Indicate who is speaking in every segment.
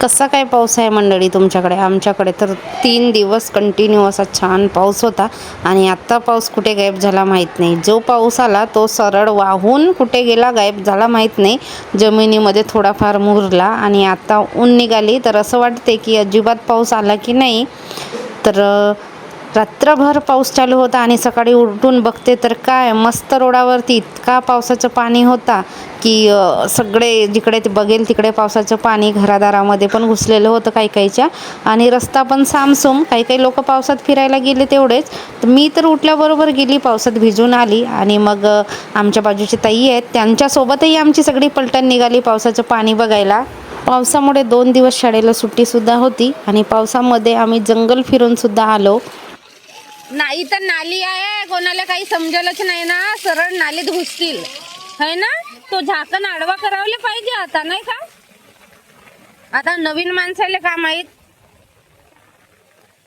Speaker 1: कसा काय पाऊस आहे मंडळी तुमच्याकडे? आमच्याकडे तर तीन दिवस कंटिन्यू असा छान पाऊस होता आणि आत्ता पाऊस कुठे गायब झाला माहीत नाही. जो पाऊस आला तो सरळ वाहून कुठे गेला गायब झाला माहीत नाही. जमिनीमध्ये थोडाफार मुरला आणि आत्ता ऊन निघाली. तर असं वाटते की अजिबात पाऊस आला की नाही. तर रात्रभर पाऊस चालू होता आणि सकाळी उठून बघते तर काय मस्त रोडावरती इतका पावसाचं पाणी होता की सगळे जिकडे ते बघेल तिकडे पावसाचं पाणी घरादारामध्ये पण घुसलेलं होतं काही काहीच्या. आणि रस्ता पण सामसूम काही काही लोक पावसात फिरायला गेले तेवढेच. तर मी तर उठल्याबरोबर गेली पावसात भिजून आली. आणि मग आमच्या बाजूची ताई आहेत त्यांच्यासोबतही आमची सगळी पलटण निघाली पावसाचं पाणी बघायला. पावसामुळे दोन दिवस शाळेला सुट्टीसुद्धा होती आणि पावसामध्ये आम्ही जंगल फिरूनसुद्धा आलो.
Speaker 2: नाही तर नाली आहे. कोणाला काही समजलंच नाही ना. सरळ नालीत घुसतील. है ना? तो झाकण आडवा करावले पाहिजे आता नाही का? आता नवीन माणसाला का माहीत?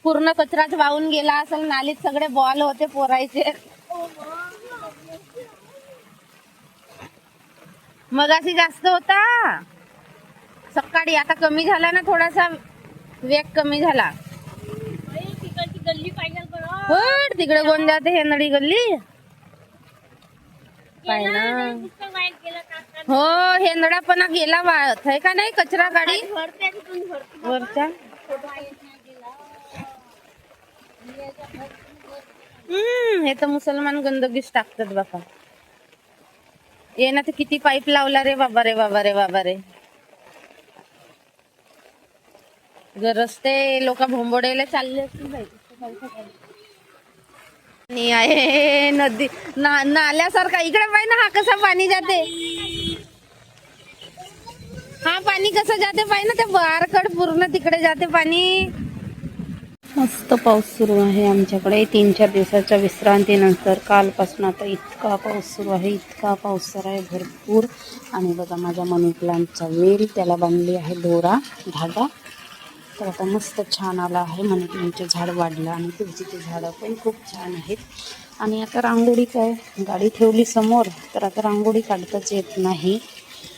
Speaker 2: पूर्ण कचराच वाहून गेला असेल नालीत सगळे बॉल होते पोरायचे. मगाशी जास्त होता. सकाळी आता कमी झाला ना थोडासा. वेग कमी झाला. हो तिकडे कोण जाते हेनडी गल्ली. काय ना. हो हेंदडा पण गेला वाळत. आहे का नाही कचरा गाडी? वरच्या हम्म हे तर मुसलमान गंदगीच टाकतात बापा. ये ना तर किती पाईप लावला रे बाबा रे बाबा रे बाबा रे. जर रस्ते लोक भोंबोडेला चालले असतील पाणी आणि आहे. नदी ना नाल्यासारखा. इकडे पाहिजे ना हा कसा पाणी जाते? हा पाणी कसं जाते पाहिजे ना ते बारकड पूर्ण तिकडे जाते पाणी.
Speaker 1: मस्त पाऊस सुरू आहे आमच्याकडे. तीन चार दिवसाच्या विश्रांतीनंतर कालपासून आता इतका पाऊस सुरू आहे इतका पाऊस सुरू आहे भरपूर. आणि बघा माझ्या मनी प्लांटचा वेल त्याला बांधली आहे दोरा धागा. तर आता मस्त छान आला आहे मनी प्लांटचे झाड वाढलं आणि तुळशीचे झाडं पण खूप छान आहेत. आणि आता रांगोळी काय? गाडी ठेवली समोर तर आता रांगोळी काढताच येत नाही.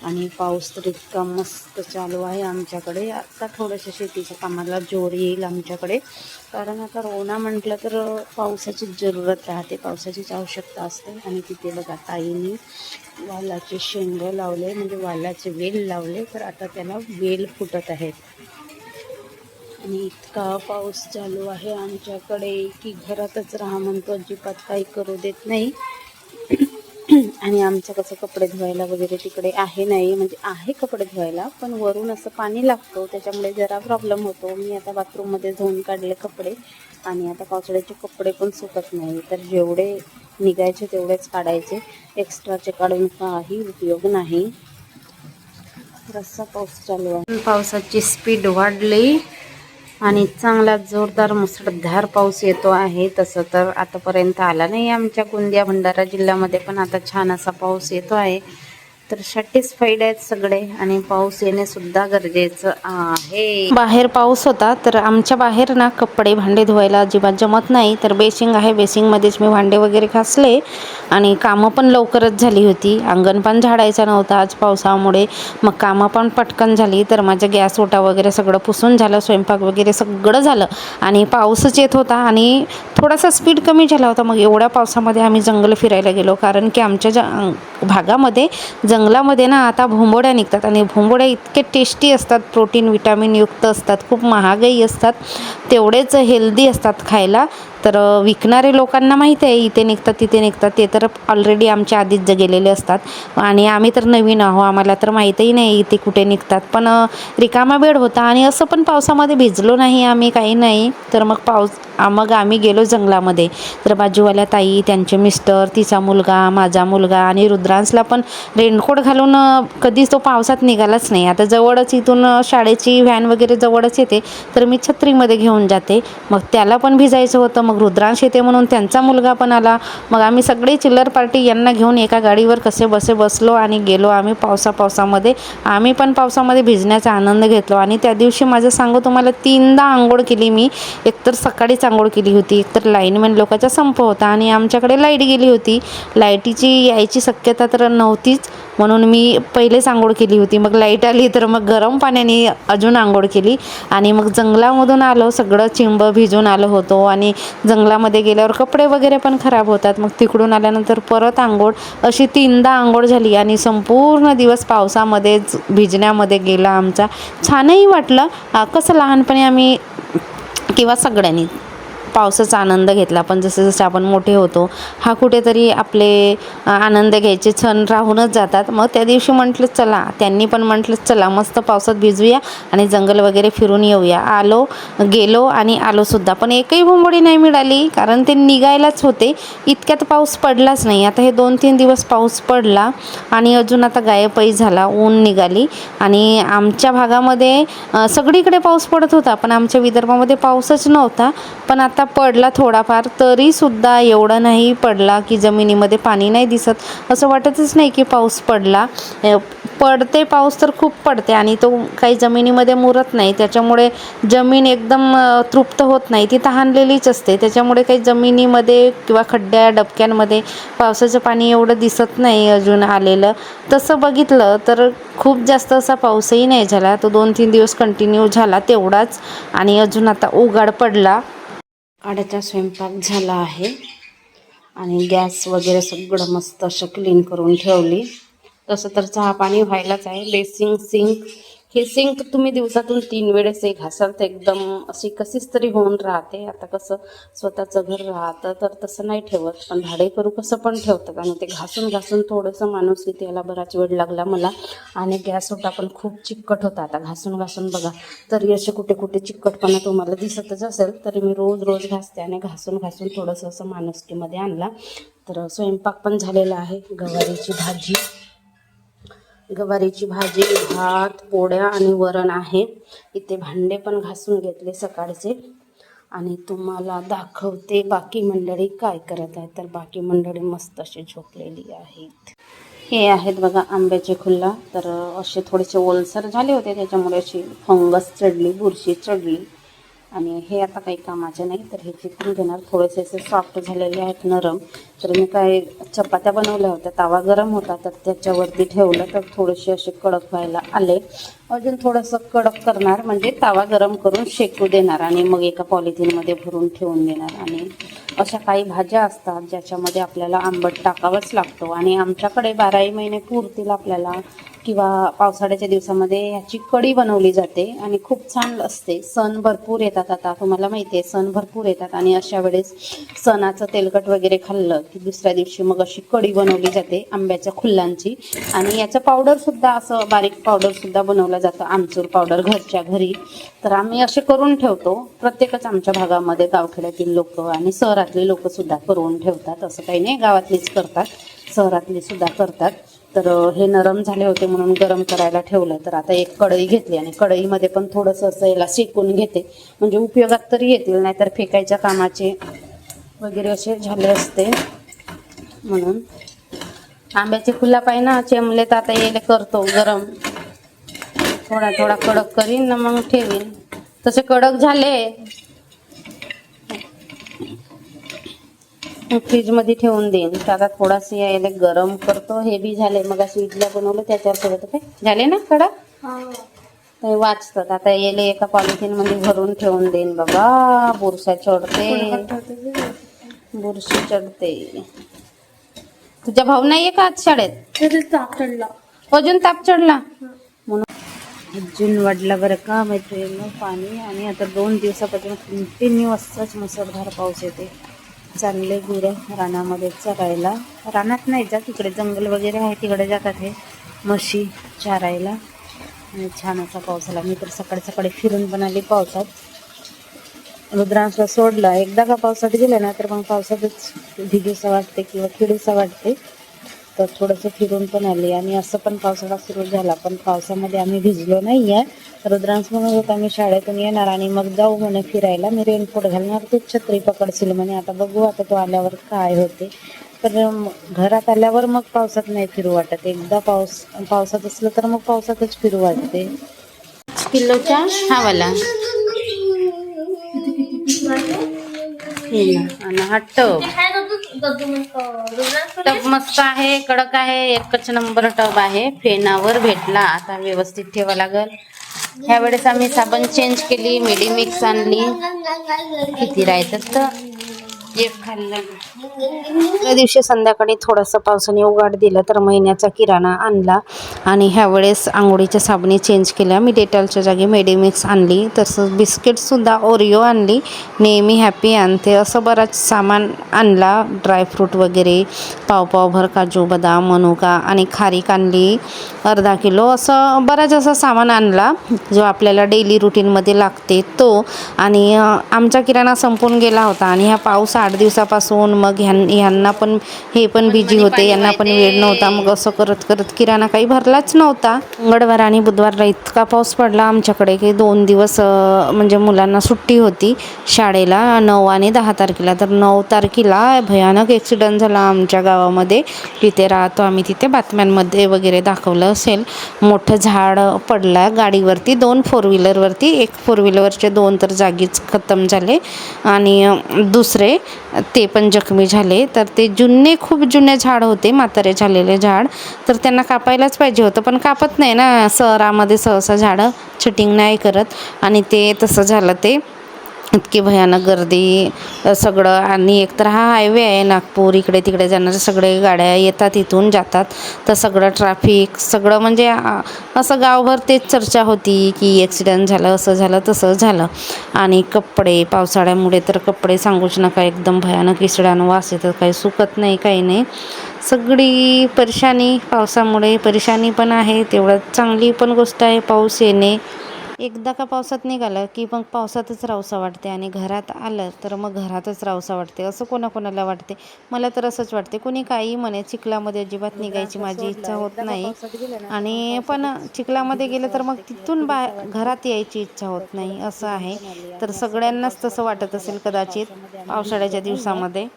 Speaker 1: आणि पाऊस तर इतका मस्त चालू आहे आमच्याकडे. आता थोडंसं शेतीच्या कामाला जोर येईल आमच्याकडे. कारण आता रोना म्हटलं तर पावसाची जरूरत राहते. पावसाचीच आवश्यकता असते. आणि तिथे बघा ताईने वालाचे शेंग लावले म्हणजे वालाचे वेल लावले. तर आता त्याला वेल फुटत आहेत. आणि इतका पाऊस चालू आहे आमच्याकडे की घरातच राहा म्हणतो. अजिबात काही करू देत नाही. आणि आमचं कसं कपडे धुवायला वगैरे तिकडे आहे नाही. म्हणजे आहे कपडे धुवायला पण वरून असं पाणी लागतो. त्याच्यामुळे जरा प्रॉब्लेम होतो. मी आता बाथरूममध्ये धुवून काढले कपडे आणि आता पावसाळ्याचे कपडे पण सुकत नाही. तर जेवढे निघायचे तेवढेच काढायचे. एक्स्ट्राचे काढून काही उपयोग नाही. रस्सा पाऊस चालू आहे. पावसाची स्पीड वाढली. आणि चांगला जोरदार मुसळधार पाऊस येतो आहे. तसं तर आतापर्यंत आला नाही आमच्या गोंदिया भंडारा जिल्ह्यामध्ये पण आता छान असा पाऊस येतो आहे. तर सॅटिस्फाईड आहेत सगळे आणि पाऊस येणे सुद्धा गरजेचं आहे. बाहेर पाऊस होता तर आमच्या बाहेर ना कपडे भांडे धुवायला अजिबात जमत नाही. तर बेसिंग आहे बेसिंगमध्येच मी भांडे वगैरे घासले आणि कामं पण लवकरच झाली होती. अंगण पण झाडायचं नव्हता आज पावसामुळे. मग कामं पण पटकन झाली तर माझ्या गॅस ओटा वगैरे सगळं पुसून झालं स्वयंपाक वगैरे सगळं झालं आणि पाऊसच येत होता आणि थोडासा स्पीड कमी झाला होता. मग एवढ्या पावसामध्ये आम्ही जंगल फिरायला गेलो. कारण की आमच्या ज भागामध्ये जंगलामध्ये ना आता भोंबोड्या निघतात. आणि भोंबोड्या इतके टेस्टी असतात. प्रोटीन विटॅमिनयुक्त असतात. खूप महागही असतात. तेवढेच हेल्दी असतात खायला. तर विकणारे लोकांना माहीत आहे इथे निघतात तिथे निघतात ते तर ऑलरेडी आमच्या आधीच ज गेलेले असतात. आणि आम्ही तर नवीन आहो आम्हाला तर माहीतही नाही इथे कुठे निघतात. पण रिकामा वेळ होता आणि असं पण पावसामध्ये भिजलो नाही आम्ही काही नाही. तर मग पाऊस मग आम्ही गेलो जंगलामध्ये. तर बाजूवाल्या ताई त्यांचे मिस्टर तिचा मुलगा माझा मुलगा आणि रुद्रांसला पण रेनकोट घालून कधीच तो पावसात निघालाच नाही. आता जवळच इथून शाळेची व्हॅन वगैरे जवळच येते. तर मी छत्रीमध्ये घेऊन जाते. मग त्याला पण भिजायचं होतं. मग रुद्रांश येते म्हणून त्यांचा मुलगा पण आला. मग आम्ही सगळे चिल्लर पार्टी यांना घेऊन एका गाडीवर कसे बसे बसलो आणि गेलो. आम्ही पावसा पावसामध्ये आम्ही पण पावसामध्ये भिजण्याचा आनंद घेतलो. आणि त्या दिवशी माझं सांगू तुम्हाला तीनदा आंघोळ केली मी. एकतर सकाळीच आंघोळ केली होती. एकतर लाईनमॅन लोकांचा संप होता आणि आमच्याकडे लाइट गेली होती. लाईटीची यायची शक्यता तर नव्हतीच. म्हणून मी पहिलेच आंघोळ केली होती. मग लाइट आली तर मग गरम पाण्याने अजून आंघोळ केली. आणि मग जंगलामधून आलो सगळं चिंब भिजून आलो होतो. आणि जंगलामध्ये गेल्यावर कपडे वगैरे पण खराब होतात. मग तिकडून आल्यानंतर परत आंघोळ. अशी तीनदा आंघोळ झाली आणि संपूर्ण दिवस पावसामध्येच भिजण्यामध्ये गेला आमचा. छानही वाटलं. कसं लहानपणी आम्ही किंवा सगळ्यांनी पावसाचा आनंद घेतला. पण जसे जसे आपण मोठे होतो हा कुठेतरी आपले आनंद घ्यायचे क्षण राहूनच जातात. मग त्या दिवशी म्हटलं चला. त्यांनी पण म्हटलं चला मस्त पावसात भिजूया आणि जंगल वगैरे फिरून येऊया. आलो गेलो आणि आलोसुद्धा पण एकही भुंबडी नाही मिळाली कारण ते निघायलाच होते. इतक्यात पाऊस पडलाच नाही. आता हे दोन तीन दिवस पाऊस पडला आणि अजून आता गायबही झाला ऊन निघाली आणि आमच्या भागामध्ये सगळीकडे पाऊस पडत होता. पण आमच्या विदर्भामध्ये पाऊसच नव्हता. पण आता पडला थोडाफार तरीसुद्धा एवढा नाही पडला की जमिनीमध्ये पाणी नाही दिसत. असं वाटतच नाही की पाऊस पडला. पडते पाऊस तर खूप पडते आणि तो काही जमिनीमध्ये मुरत नाही. त्याच्यामुळे जमीन एकदम तृप्त होत नाही. ती तहानलेलीच असते. त्याच्यामुळे काही जमिनीमध्ये किंवा खड्ड्या डबक्यांमध्ये पावसाचं पाणी एवढं दिसत नाही अजून आलेलं. तसं बघितलं तर खूप जास्त असा पाऊसही नाही झाला. तो दोन तीन दिवस कंटिन्यू झाला तेवढाच आणि अजून आता उघाड पडला. आड्याचा स्वयंपाक झाला आहे. आणि गॅस वगैरे सगळं मस्त असं क्लीन करून ठेवली. तसं तर चहा पाणी व्हायलाच आहे. बेसिंग सिंक हे सिंक तुम्ही दिवसातून तीन वेळेस एक घासाल तर एकदम अशी कशीच तरी होऊन राहते. आता कसं स्वतःचं घर राहतं तर तसं नाही ठेवत. पण भाडे करू कसं पण ठेवतात. आणि ते घासून घासून थोडंसं माणूस इथे याला बराच वेळ लागला मला. आणि गॅस होता पण खूप चिकट होता. आता घासून घासून बघा. तरी असे कुठे कुठे चिकटपणा तुम्हाला दिसतच असेल तरी मी रोज रोज घासते आणि घासून घासून थोडंसं असं माणुसकीमध्ये आणला. तर स्वयंपाक पण झालेला आहे. गवारीची भाजी. गवारीची भाजी भात पोळ्या आणि वरण आहे. इथे भांडे पण घासून घेतले सकाळचे. आणि तुम्हाला दाखवते बाकी मंडळी काय करत आहे तर बाकी मंडळी मस्त अशी झोपलेली आहेत. हे आहेत बघा आंब्याचे खुल्ला. तर असे थोडेसे ओलसर झाले होते. त्याच्यामुळे अशी फंगस चढली बुरशी चढली. आणि हे आता काही कामाचे नाही तर हे चिकून घेणार. थोडेसे असे सॉफ्ट झालेले आहेत नरम. तर मी काय चपात्या बनवल्या होत्या. तवा गरम होता तर त्याच्यावरती ठेवलं तर थोडेसे असे कडक व्हायला आले. अजून थोडंसं कडक करणार म्हणजे तवा गरम करून शेकू देणार आणि मग एका पॉलिथिनमध्ये भरून ठेवून देणार. आणि अशा काही भाज्या असतात ज्याच्यामध्ये आपल्याला आंबट टाकावंच लागतो. आणि आमच्याकडे बाराही महिने पुरतील आपल्याला. किंवा पावसाळ्याच्या दिवसामध्ये ह्याची कढी बनवली जाते आणि खूप छान असते. सण भरपूर येतात आता तुम्हाला माहिती आहे सण भरपूर येतात आणि अशा वेळेस सणाचं तेलकट वगैरे खाल्लं की दुसऱ्या दिवशी मग अशी कढी बनवली जाते आंब्याच्या खुल्लांची आणि याचं पावडर सुद्धा असं बारीक पावडर सुद्धा बनवलं जातं आमचूर पावडर घरच्या घरी. तर आम्ही असे करून ठेवतो. प्रत्येकच आमच्या भागामध्ये गावखेड्यातील लोक आणि शहरातली लोक सुद्धा करून ठेवतात. असं काही नाही गावातलीच करतात शहरातली सुद्धा करतात. तर हे नरम झाले होते म्हणून गरम करायला ठेवलं. तर आता एक कढई घेतली आणि कढईमध्ये पण थोडंसं असं याला शेकून घेते. म्हणजे उपयोगात तरी येतील नाहीतर फेकायच्या कामाचे वगैरे असे झाले असते. म्हणून आंब्याचे फुला पाय ना चेमले तर आता येले करतो गरम. थोडा थोडा कडक करीन ना मग ठेवीन. तसे कडक झाले फ्रीजमध्ये ठेवून देईन तर आता थोडासे यायला गरम करतो हे बी झाले मग अशी इडल्या बनवलं त्याच्यावर ठेवत काय झाले ना कडक ते वाचतात. आता येले एका पॉलिथिनमध्ये भरून ठेवून देईन बाबा. बुरशा चढते. बुरशी चढते. तुझा भाऊ नाहीये का आज शाळेत? अजून ताप चढला? म्हणून अजून वाढला बरं का मैत्रिणीनं पाणी. आणि आता दोन दिवसापासून कंटिन्यू असंच मुसळधार पाऊस येते. चालले गुरं रानामध्ये चरायला. रानात नाही जात तिकडे जंगल वगैरे आहे तिकडे जातात हे. म्हशी चारायला. आणि छान असा पाऊस आला. मी तर सकाळी सकाळी फिरून पण आली पावसात. रुद्रांशला सोडलं. एकदा का पावसात गेलं ना तर मग पावसातच भिगीसं वाटते किंवा किडीसं वाटते. तर थोडंसं फिरून पण आली आणि असं पण पावसाळा सुरू झाला. पण पावसामध्ये आम्ही भिजलो नाही आहे रुद्रांश म्हणत होता आम्ही शाळेतून येणार आणि मग जाऊ म्हणे फिरायला. मी रेनकोट घालणार तूच छत्री पकडशील म्हणे. आता बघू आता तो आल्यावर काय होते. तर घरात आल्यावर मग पावसात नाही फिरू वाटत. एकदा पाऊस पावसात असलं तर मग पावसातच फिरू वाटते. किलोचा हा वाला हे ना आणि हा टब. टब मस्त आहे कडक आहे एकच नंबर टब आहे. फेनावर भेटला आता व्यवस्थित ठेवा लागल. ह्या वेळेस आम्ही साबण चेंज केली मिक्स आणली. किती राहतात तर? एक खाल्लं. त्या दिवशी संध्याकाळी थोडंसं पावसाने उघाड दिलं तर महिन्याचा किराणा आणला. आणि ह्यावेळेस आंघोळीच्या साबणी चेंज केल्या. मी डेटॉलच्या जागी मेडिमिक्स आणली. तसंच बिस्किटसुद्धा ओरिओ आणली. नेहमी हॅपी आणते. असं बराच सामान आणला. ड्रायफ्रूट वगैरे पावपावभर काजू बदाम मनुका आणि खारीक आणली. अर्धा किलो असं बराच असं सामान आणला जो आपल्याला डेली रुटीनमध्ये लागते तो. आणि आमचा किराणा संपून गेला होता. आणि ह्या पाऊस आठ दिवसापासून मग ह्यां ह्यांना पण हे पण बिजी होते यांना पण वेळ नव्हता. मग असं करत करत किराणा काही भरलाच नव्हता. मंगळवार आणि बुधवारला इतका पाऊस पडला आमच्याकडे की दोन दिवस म्हणजे मुलांना सुट्टी होती शाळेला नऊ आणि दहा तारखेला. तर नऊ तारखेला भयानक ॲक्सिडेंट झाला आमच्या गावामध्ये. तिथे राहतो आम्ही तिथे बातम्यांमध्ये वगैरे दाखवलं असेल. मोठं झाड पडलं गाडीवरती दोन फोर व्हीलरवरती एक फोर व्हीलरचे दोन तर जागीच खतम झाले. आणि दुसरे ते पण जखमी झाले तर ते जुने खूप जुने झाड होते म्हातारे झालेले झाड. तर त्यांना कापायलाच पाहिजे होतं पण कापत नाही ना शहरामध्ये सहसा झाडं छटिंग नाही करत. आणि ते तसं झालं ते. इतकी भयानक गर्दी सगळं. आणि एकतर हा हायवे आहे नागपूर इकडे तिकडे जाणाऱ्या सगळे गाड्या येतात इथून जातात. तर सगळं ट्रॅफिक सगळं म्हणजे असं गावभर तेच चर्चा होती की ॲक्सिडेंट झालं असं झालं तसं झालं. आणि कपडे पावसाळ्यामुळे तर कपडे सांगूच नका एकदम भयानक इसड्यानं वास येतं काही सुकत नाही काही नाही. सगळी परेशानी पावसामुळे परेशानी पण आहे. तेवढं चांगली पण गोष्ट आहे पाऊस येणे. एकदा का पावसात निघालं की मग पावसातच रावसा वाटते आणि घरात आलं तर मग घरातच रावसा वाटते. असं कोणाकोणाला वाटते? मला तर असंच वाटते. कोणी काही म्हणे चिखलामध्ये अजिबात निघायची माझी इच्छा होत नाही. आणि पण चिखलामध्ये गेलं तर मग तिथून बा घरात यायची इच्छा होत नाही असं आहे. तर सगळ्यांनाच तसं वाटत असेल कदाचित पावसाळ्याच्या दिवसामध्ये.